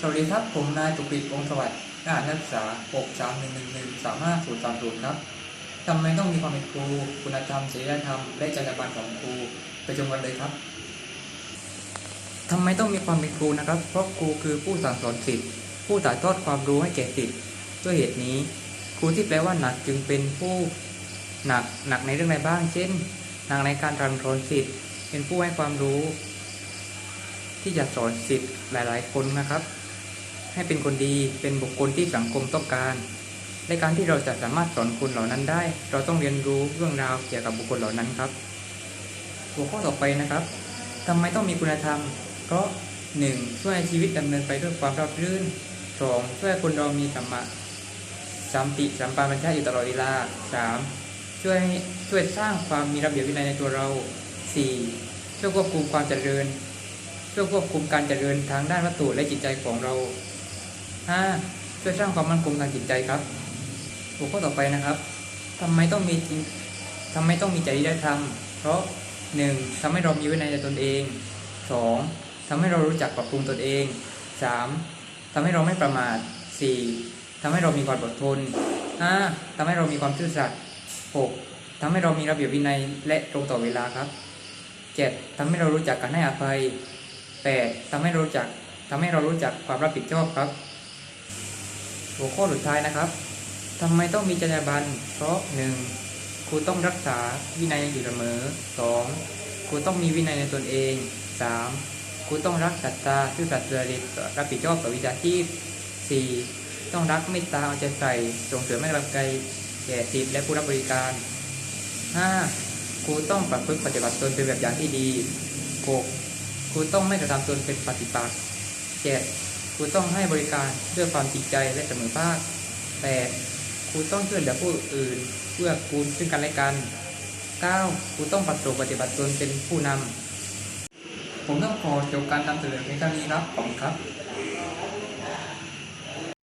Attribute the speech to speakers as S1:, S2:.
S1: สวัสดีครับ ผมนายตุกฤษวงศ์สวัสดิ์นักศึกษา 6 3 1 1 1 3 5 0 3 0 ครับทำไมต้องมีความเป็นครู คุณธรรมจริยธรรม และจรรยาบรรณของครู ไปชมกันเลยครับทำไมต้องมีความเป็นครูนะครับ เพราะครูคือผู้สั่งสอนศิษย์ผู้ถ่ายทอดความรู้ให้แก่ศิษย์ด้วยเหตุนี้ ครูที่แปลว่าหนักจึงเป็นผู้หนักหนักในเรื่องใดบ้าง เช่น หนักในการตรังสอนศิษย์เป็นผู้ให้ความรู้ ที่จะสอนศิษย์หลาย ๆ คนนะครับ ให้เป็นคนดีเป็นบุคคลที่สังคมต้องการ ในการที่เราจะสามารถสอนคนเหล่านั้นได้ เราต้องเรียนรู้เรื่องราวเกี่ยวกับบุคคลเหล่านั้นครับ หัวข้อต่อไปนะครับทำไมต้องมีคุณธรรม เพราะ 1. ช่วยชีวิตดำเนินไปด้วยความราบรื่น 2. ช่วยคนเรามีสัมมาสัมติสัมปาปัญญะอยู่ตลอดเวลา 3. ช่วยช่วยสร้างความมีระเบียบวินัยในตัวเรา 4. ช่วยควบคุมความเจริญ ช่วยควบคุมการเจริญทางด้านวัตถุและจิตใจของเรา 5. ช่วยสร้างความมั่นคงทางจิตใจครับหัวข้อต่อไปนะครับทำไมต้องมีจริงทำไมต้องมีจริยธรรม เพราะ 1. ทำให้เรามีวินัยในตนเอง 2. ทำให้เรารู้จักปรับปรุงตนเอง 3. ทำให้เราไม่ประมาท 4. ทำให้เรามีความอดทน 5. ทำให้เรามีความซื่อสัตย์ 6. ทำให้เรามีระเบียบวินัยและตรงต่อเวลาครับ 7. ทำให้เรารู้จักการให้อภัย 8. ทำให้เรารู้จักทำให้เรารู้จักความรับผิดชอบครับ หัวข้อสุดท้ายนะครับทำไมต้องมีจรรยาบรรณเพราะ 1. ครูต้องรักษาวินัยอยู่เสมอ 2. ครูต้องมีวินัยในตนเอง 3. ครูต้องรักสัตตาซื่อสัตย์จริตรับผิดชอบต่อวิชาชีพ 4. ต้องรักเมตตาเอาใจใส่ส่งเสริมให้กำลังใจแก่ศิษย์และผู้รับบริการ 5. ครูต้องประพฤติปฏิบัติตนเป็นแบบอย่างที่ดี 6. ครูต้องไม่กระทำตนเป็นปฏิปักษ์ 7. ครูต้องให้บริการด้วยความจริงใจและเสมอภาค แต่ครูต้องช่วยเหลือผู้อื่นเพื่อคูณซึ่งกันและกัน 9. ครูต้องปฏิบัติปฏิบัติตนเป็นผู้นำผมต้องขอจบการนำเสนอเพียงเท่านี้ครับ ขอบคุณครับ